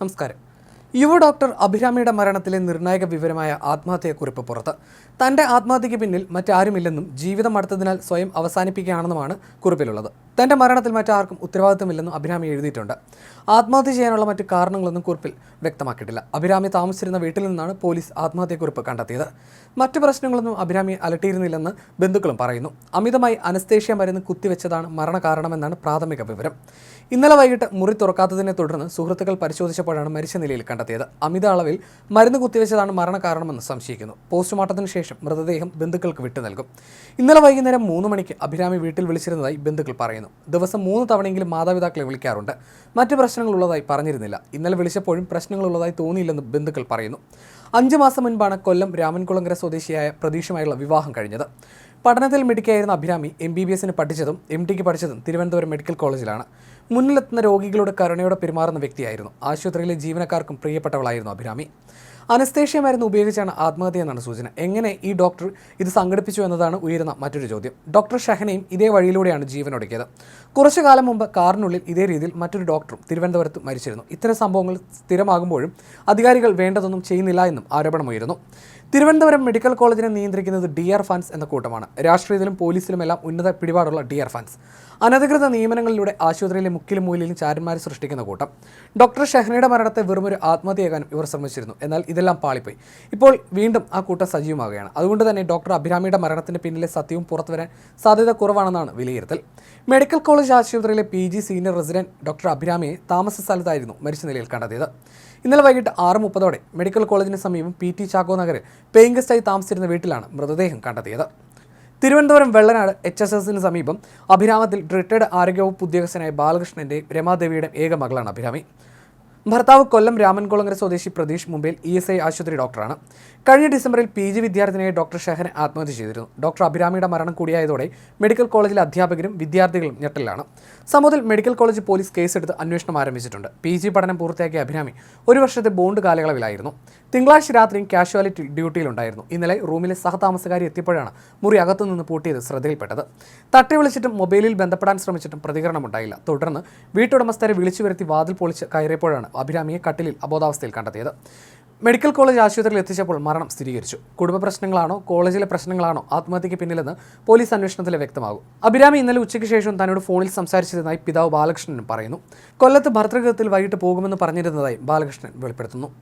നമസ്കാരം. യുവ ഡോക്ടർ അഭിരാമിയുടെ മരണത്തിലെ നിർണായക വിവരമായ ആത്മഹത്യയെക്കുറിപ്പ് പുറത്ത്. തന്റെ ആത്മഹത്യയ്ക്ക് പിന്നിൽ മറ്റാരുമില്ലെന്നും ജീവിതം അടുത്തതിനാൽ സ്വയം അവസാനിപ്പിക്കുകയാണെന്നുമാണ് കുറിപ്പിലുള്ളത്. തന്റെ മരണത്തിൽ മറ്റാർക്കും ഉത്തരവാദിത്തമില്ലെന്നും അഭിരാമി എഴുതിയിട്ടുണ്ട്. ആത്മഹത്യ ചെയ്യാനുള്ള മറ്റ് കാരണങ്ങളൊന്നും കുറിപ്പിൽ വ്യക്തമാക്കിയിട്ടില്ല. അഭിരാമി താമസിച്ചിരുന്ന വീട്ടിൽ നിന്നാണ് പോലീസ് ആത്മഹത്യക്കുറിപ്പ് കണ്ടെത്തിയത്. മറ്റു പ്രശ്നങ്ങളൊന്നും അഭിരാമി അലട്ടിയിരുന്നില്ലെന്ന് ബന്ധുക്കളും പറയുന്നു. അമിതമായി അനസ്തേഷ്യ മരുന്ന് കുത്തിവെച്ചതാണ് മരണകാരണമെന്നാണ് പ്രാഥമിക വിവരം. ഇന്നലെ വൈകിട്ട് മുറി തുറക്കാത്തതിനെ തുടർന്ന് സുഹൃത്തുക്കൾ പരിശോധിച്ചപ്പോഴാണ് മരിച്ച നിലയിൽ കണ്ടെത്തിയത്. അമിത അളവിൽ മരുന്ന് കുത്തിവെച്ചതാണ് മരണകാരണമെന്ന് സംശയിക്കുന്നു. പോസ്റ്റ്മോർട്ടത്തിന് ശേഷം മൃതദേഹം ബന്ധുക്കൾക്ക് വിട്ടു നൽകും ഇന്നലെ വൈകുന്നേരം മൂന്ന് മണിക്ക് അഭിരാമി വീട്ടിൽ വിളിച്ചിരുന്നതായി ബന്ധുക്കൾ പറയുന്നു. ദിവസം മൂന്ന് തവണയെങ്കിലും മാതാപിതാക്കളെ വിളിക്കാറുണ്ട്. മറ്റ് പ്രശ്നങ്ങളുള്ളതായി പറഞ്ഞിരുന്നില്ല. ഇന്നലെ വിളിച്ചപ്പോഴും പ്രശ്നങ്ങളുള്ളതായി തോന്നിയില്ലെന്ന് ബന്ധുക്കൾ പറയുന്നു. അഞ്ച് മാസം മുൻപാണ് കൊല്ലം രാമൻകുളങ്കര സ്വദേശിയായ പ്രതീക്ഷയുമായുള്ള വിവാഹം കഴിഞ്ഞത്. പഠനത്തിൽ മിടുക്കിയായിരുന്ന അഭിരാമി എം ബി ബി എസിന് പഠിച്ചതും എം ടിക്ക് പഠിച്ചതും തിരുവനന്തപുരം മെഡിക്കൽ കോളേജിലാണ്. മുന്നിലെത്തുന്ന രോഗികളോട് കരുണയോടെ പെരുമാറുന്ന വ്യക്തിയായിരുന്നു. ആശുപത്രിയിലെ ജീവനക്കാർക്കും പ്രിയപ്പെട്ടവളായിരുന്നു അഭിരാമി. അനസ്തേഷ്യ മരുന്ന് ഉപയോഗിച്ചാണ് ആത്മഹത്യ എന്നാണ് സൂചന. എങ്ങനെ ഈ ഡോക്ടർ ഇത് സംഘടിപ്പിച്ചു എന്നതാണ് ഉയരുന്ന മറ്റൊരു ചോദ്യം. ഡോക്ടർ ഷഹനയും ഇതേ വഴിയിലൂടെയാണ് ജീവനൊടുക്കിയത് കുറച്ചു കാലം മുമ്പ് കാറിനുള്ളിൽ ഇതേ രീതിയിൽ മറ്റൊരു ഡോക്ടറും തിരുവനന്തപുരത്ത് മരിച്ചിരുന്നു. ഇത്തരം സംഭവങ്ങൾ സ്ഥിരമാകുമ്പോഴും അധികാരികൾ വേണ്ടതൊന്നും ചെയ്യുന്നില്ല എന്നും ആരോപണമുയരുന്നു. തിരുവനന്തപുരം മെഡിക്കൽ കോളേജിനെ നിയന്ത്രിക്കുന്നത് ഡി ആർ ഫാൻസ് എന്ന കൂട്ടമാണ്. രാഷ്ട്രീയത്തിലും പോലീസിലും എല്ലാം ഉന്നത പിടിപാടുള്ള ഡി ആർ ഫാൻസ്. അനധികൃത നിയമനങ്ങളിലൂടെ ആശുപത്രിയിലെ മുക്കിലും മൂലയിലും ചാരന്മാരെ സൃഷ്ടിക്കുന്ന കൂട്ടം. ഡോക്ടർ ഷെഹ്നയുടെ മരണത്തെ വെറുമൊരു ആത്മഹത്യയാകാനും ഇവർ ശ്രമിച്ചിരുന്നു എന്നാൽ ഇതെല്ലാം പാളിപ്പോയി. ഇപ്പോൾ വീണ്ടും ആ കൂട്ടം സജീവമാകുകയാണ് അതുകൊണ്ട് തന്നെ ഡോക്ടർ അഭിരാമിയുടെ മരണത്തിന് പിന്നിലെ സത്യവും പുറത്തുവരാൻ സാധ്യത കുറവാണെന്നാണ് വിലയിരുത്തൽ. മെഡിക്കൽ കോളേജ് ആശുപത്രിയിലെ P G senior resident doctor അഭിരാമിയെ താമസ സ്ഥലത്തായിരുന്നു മരിച്ച നിലയിൽ കണ്ടെത്തിയത്. ഇന്നലെ വൈകിട്ട് ആറ് മുപ്പതോടെ മെഡിക്കൽ കോളേജിന് സമീപം പി ടി ചാക്കോ നഗറിൽ പേയിങ് ഗസ്റ്റായി താമസിച്ചിരുന്ന വീട്ടിലാണ് മൃതദേഹം കണ്ടെത്തിയത്. തിരുവനന്തപുരം വെള്ളനാട് എച്ച് എസ് എസിന് സമീപം അഭിരാമത്തിൽ റിട്ടയർഡ് ആരോഗ്യവകുപ്പ് ഉദ്യോഗസ്ഥനായ ബാലകൃഷ്ണന്റെ രമാദേവിയുടെ ഏക മകളാണ് അഭിരാമി. ഭർത്താവ് കൊല്ലം രാമൻകുളങ്ങര സ്വദേശി പ്രതീഷ് മുംബൈയിൽ ഇ എസ് ഐ ആശുപത്രി ഡോക്ടറാണ്. കഴിഞ്ഞ ഡിസംബറിൽ പി ജി വിദ്യാർത്ഥിനിയായ ഡോക്ടർ ഷഹൻ ആത്മഹത്യ ചെയ്തിരുന്നു. ഡോക്ടർ അഭിരാമിയുടെ മരണം കൂടിയായതോടെ മെഡിക്കൽ കോളേജിലെ അധ്യാപകരും വിദ്യാർത്ഥികളും ഞെട്ടലിലാണ്. സംഭവത്തിൽ മെഡിക്കൽ കോളേജ് പോലീസ് കേസെടുത്ത് അന്വേഷണം ആരംഭിച്ചിട്ടുണ്ട്. പി ജി പഠനം പൂർത്തിയാക്കിയ അഭിരാമി ഒരു വർഷത്തെ ബോണ്ട് കാലയളവിലായിരുന്നു. തിങ്കളാഴ്ച രാത്രിയും കാഷ്വാലിറ്റി ഡ്യൂട്ടിയിലുണ്ടായിരുന്നു. ഇന്നലെ റൂമിലെ സഹതാമസക്കാരി എത്തിയപ്പോഴാണ് മുറി അകത്തുനിന്ന് പൂട്ടിയത് ശ്രദ്ധയിൽപ്പെട്ടത്. തട്ടി വിളിച്ചിട്ടും മൊബൈലിൽ ബന്ധപ്പെടാൻ ശ്രമിച്ചിട്ടും പ്രതികരണമുണ്ടായില്ല. തുടർന്ന് വീട്ടുടമസ്ഥരെ വിളിച്ചു വരുത്തി വാതിൽ പൊളിച്ച് കയറിയപ്പോഴാണ് അഭിരാമിയെ കട്ടിലിൽ അബോധാവസ്ഥയിൽ കണ്ടെത്തിയത്. മെഡിക്കൽ കോളേജ് ആശുപത്രിയിൽ എത്തിച്ചപ്പോൾ മരണം സ്ഥിരീകരിച്ചു. കുടുംബ പ്രശ്നങ്ങളാണോ കോളേജിലെ പ്രശ്നങ്ങളാണോ ആത്മഹത്യയ്ക്ക് പിന്നിലെന്ന് പോലീസ് അന്വേഷണത്തിൽ വ്യക്തമാകും. അഭിരാമി ഇന്നലെ ഉച്ചയ്ക്ക് ശേഷം തന്നോട് ഫോണിൽ സംസാരിച്ചതായി പിതാവ് ബാലകൃഷ്ണനും പറയുന്നു. കൊല്ലത്ത് ഭർത്തൃഗൃഹത്തിൽ വൈകിട്ട് പോകുമെന്ന് പറഞ്ഞിരുന്നതായി ബാലകൃഷ്ണൻ വെളിപ്പെടുത്തുന്നു.